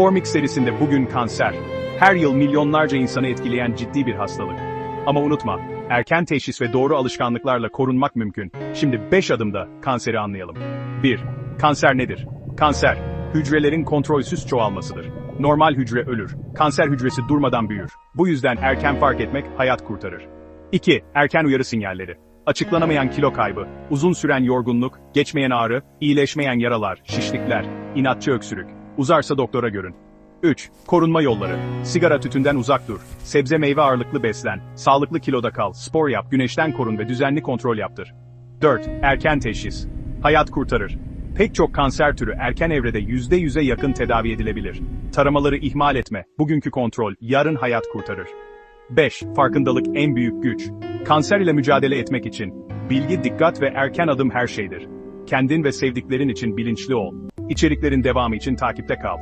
Formix serisinde bugün kanser. Her yıl milyonlarca insanı etkileyen ciddi bir hastalık. Ama unutma, erken teşhis ve doğru alışkanlıklarla korunmak mümkün. Şimdi 5 adımda kanseri anlayalım. 1. Kanser nedir? Kanser, hücrelerin kontrolsüz çoğalmasıdır. Normal hücre ölür, kanser hücresi durmadan büyür. Bu yüzden erken fark etmek hayat kurtarır. 2. Erken uyarı sinyalleri. Açıklanamayan kilo kaybı, uzun süren yorgunluk, geçmeyen ağrı, iyileşmeyen yaralar, şişlikler, inatçı öksürük. Uzarsa doktora görün. 3. Korunma yolları. Sigara tütünden uzak dur. Sebze meyve ağırlıklı beslen. Sağlıklı kiloda kal. Spor yap. Güneşten korun ve düzenli kontrol yaptır. 4. Erken teşhis. Hayat kurtarır. Pek çok kanser türü erken evrede %100'e yakın tedavi edilebilir. Taramaları ihmal etme. Bugünkü kontrol yarın hayat kurtarır. 5. Farkındalık en büyük güç. Kanser ile mücadele etmek için bilgi, dikkat ve erken adım her şeydir. Kendin ve sevdiklerin için bilinçli ol. İçeriklerin devamı için takipte kal.